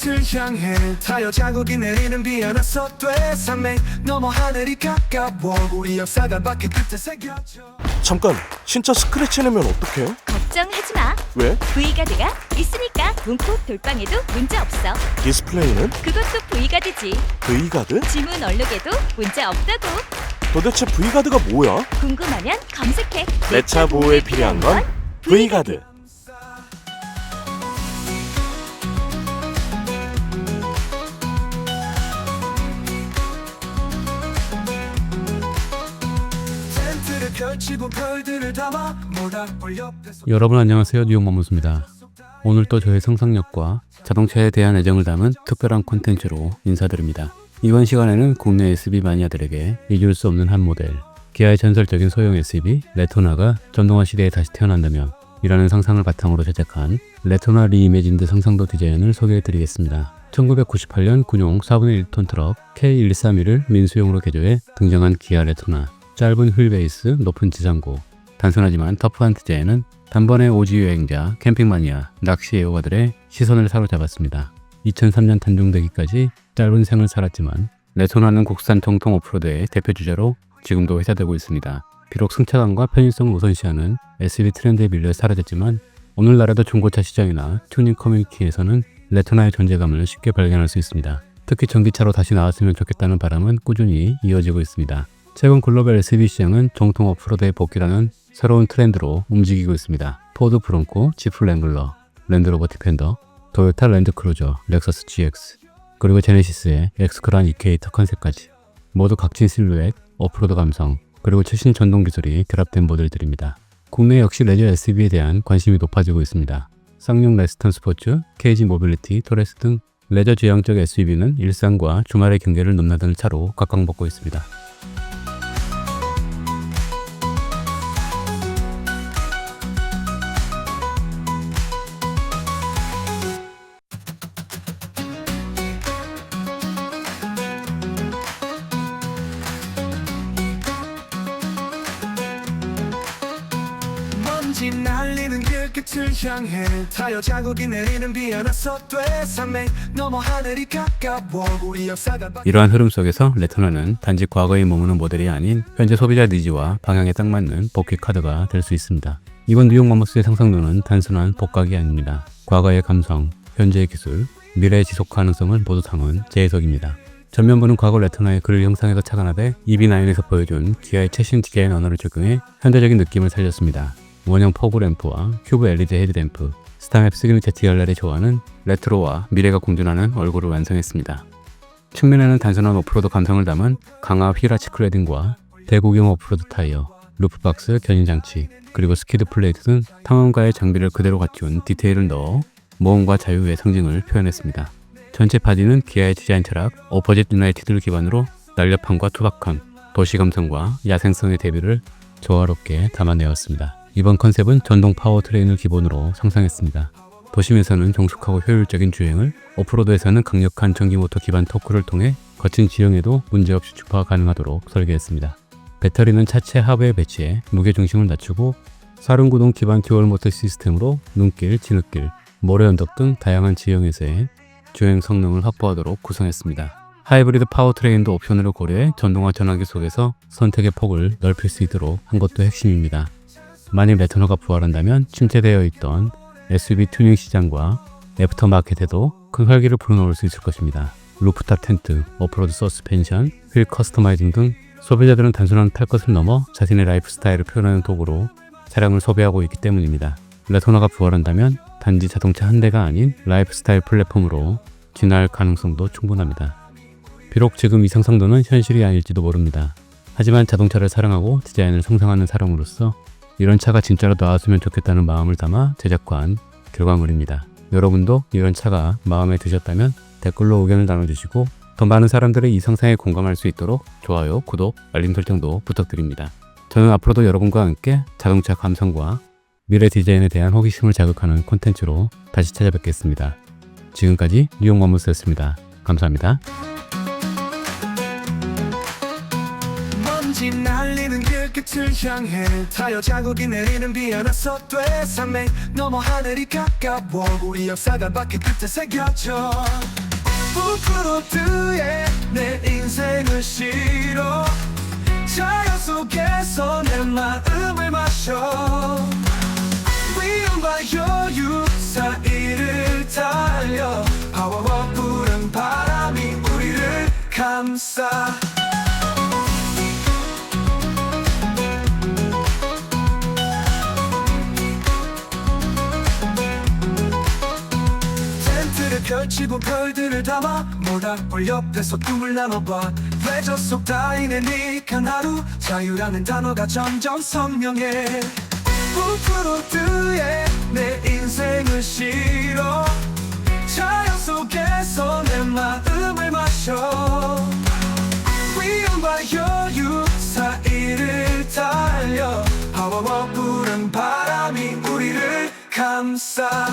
끝을 향해 타여 자국이 내리는 비 하나 쏟되 산맥 넘어 하늘이 가까워 우리 역사가 바퀴 끝에 새겨져 잠깐 진짜 스크래치 내면 어떡해? 걱정하지 마. 왜? V가드가 있으니까 문콕 돌방에도 문제 없어. 디스플레이는 그것도 V가드지. V가드? 지문 얼룩에도 문제 없다고. 도대체 V가드가 뭐야? 궁금하면 검색해. 내 차 보호에 필요한 건 V가드 여러분 안녕하세요 뉴욕마무스입니다. 오늘 또 저의 상상력과 자동차에 대한 애정을 담은 특별한 콘텐츠로 인사드립니다. 이번 시간에는 국내 SUV 마니아들에게 잊을 수 없는 한 모델 기아의 전설적인 소형 SUV 레토나가 전동화 시대에 다시 태어난다면 이라는 상상을 바탕으로 제작한 레토나 리이매진드 상상도 디자인을 소개해드리겠습니다. 1998년 군용 4분의 1톤 트럭 K131을 민수용으로 개조해 등장한 기아 레토나 짧은 휠 베이스, 높은 지상고 단순하지만 터프한 디자인은 단번에 오지 여행자, 캠핑 마니아, 낚시 애호가들의 시선을 사로잡았습니다. 2003년 단종되기까지 짧은 생을 살았지만 레토나는 국산 정통 오프로드의 대표 주자로 지금도 회자되고 있습니다. 비록 승차감과 편의성을 우선시하는 SUV 트렌드에 밀려 사라졌지만 오늘날에도 중고차 시장이나 튜닝 커뮤니티에서는 레토나의 존재감을 쉽게 발견할 수 있습니다. 특히 전기차로 다시 나왔으면 좋겠다는 바람은 꾸준히 이어지고 있습니다. 최근 글로벌 SUV 시장은 정통 오프로드의 복귀라는 새로운 트렌드로 움직이고 있습니다. 포드 브론코, 지프 랭글러, 랜드로버 디펜더, 토요타 랜드크루저, 렉서스 GX, 그리고 제네시스의 엑스크란 이케이터 컨셉까지 모두 각진 실루엣, 오프로드 감성, 그리고 최신 전동 기술이 결합된 모델들입니다. 국내 역시 레저 SUV에 대한 관심이 높아지고 있습니다. 쌍용 레스턴 스포츠, KG 모빌리티, 토레스 등 레저 지향적 SUV는 일상과 주말의 경계를 넘나드는 차로 각광받고 있습니다. 먼지 날리는 길 끝을 향해 타여 자국이 내리는 비 쏟되 산맥 넘어 하늘이 가까워 우리 역사가 이러한 흐름 속에서 레토나는 단지 과거에 머무는 모델이 아닌 현재 소비자 니즈와 방향에 딱 맞는 복귀 카드가 될 수 있습니다. 이번 뉴욕 마모스의 상상도는 단순한 복각이 아닙니다. 과거의 감성, 현재의 기술, 미래의 지속 가능성을 모두 담은 재해석입니다. 전면부는 과거 레토나의 그릴 형상에서 착안하되 EB9에서 보여준 기아의 최신 디자인 언어를 적용해 현대적인 느낌을 살렸습니다. 원형 포그 램프와 큐브 LED 헤드램프, 스타맵 시그니처 DRL이 좋아하는 레트로와 미래가 공존하는 얼굴을 완성했습니다. 측면에는 단순한 오프로드 감성을 담은 강화 휘라치 클레딩과 대구경 오프로드 타이어, 루프박스 견인 장치, 그리고 스키드 플레이트 등 탐험가의 장비를 그대로 갖춘 디테일을 넣어 모험과 자유의 상징을 표현했습니다. 전체 바디는 기아의 디자인 철학 오퍼짓 유나이티드를 기반으로 날렵함과 투박함, 도시 감성과 야생성의 대비를 조화롭게 담아내었습니다. 이번 컨셉은 전동 파워트레인을 기본으로 상상했습니다. 도심에서는 정숙하고 효율적인 주행을, 오프로드에서는 강력한 전기모터 기반 토크를 통해 거친 지형에도 문제없이 주파가 가능하도록 설계했습니다. 배터리는 차체 하부에 배치해 무게 중심을 낮추고 사륜구동 기반 듀얼 모터 시스템으로 눈길, 진흙길, 모래 언덕 등 다양한 지형에서의 주행 성능을 확보하도록 구성했습니다. 하이브리드 파워트레인도 옵션으로 고려해 전동화 전화기 속에서 선택의 폭을 넓힐 수 있도록 한 것도 핵심입니다. 만일 레토너가 부활한다면 침체되어 있던 SUV 튜닝 시장과 애프터마켓에도 큰 활기를 불어넣을 수 있을 것입니다. 루프탑 텐트, 오프로드 서스펜션, 휠 커스터마이징 등 소비자들은 단순한 탈 것을 넘어 자신의 라이프 스타일을 표현하는 도구로 차량을 소비하고 있기 때문입니다. 레토나가 부활한다면 단지 자동차 한 대가 아닌 라이프 스타일 플랫폼으로 진화할 가능성도 충분합니다. 비록 지금 이 상상도는 현실이 아닐지도 모릅니다. 하지만 자동차를 사랑하고 디자인을 상상하는 사람으로서 이런 차가 진짜로 나왔으면 좋겠다는 마음을 담아 제작한 결과물입니다. 여러분도 이런 차가 마음에 드셨다면 댓글로 의견을 나눠주시고 더 많은 사람들의 이 상상에 공감할 수 있도록 좋아요, 구독, 알림 설정도 부탁드립니다. 저는 앞으로도 여러분과 함께 자동차 감성과 미래 디자인에 대한 호기심을 자극하는 콘텐츠로 다시 찾아뵙겠습니다. 지금까지 뉴욕 머무스였습니다. 감사합니다. 먼지 날리는 길 비의 끝을 향해 타여 자국이 내리는 비 쏟되 산맥 넘어 하늘이 가까워. 우리 역사가 바퀴 끝에 새겨져. 부끄러드에 내 인생을 실어. 자연 속에서 내 마음을 마셔. 위험과 여유 사이를 달려. 파워와 부른 바람이 우리를 감싸 펼치고 별들을 담아 모닥불 옆에서 꿈을 나눠봐. 레저 속 다이내믹한 하루. 자유라는 단어가 점점 선명해. 부끄러드에 내 인생을 실어. 자연 속에서 내 마음을 마셔. 위험과 여유 사이를 달려. 파워와 부른 바람이 우리를 감싸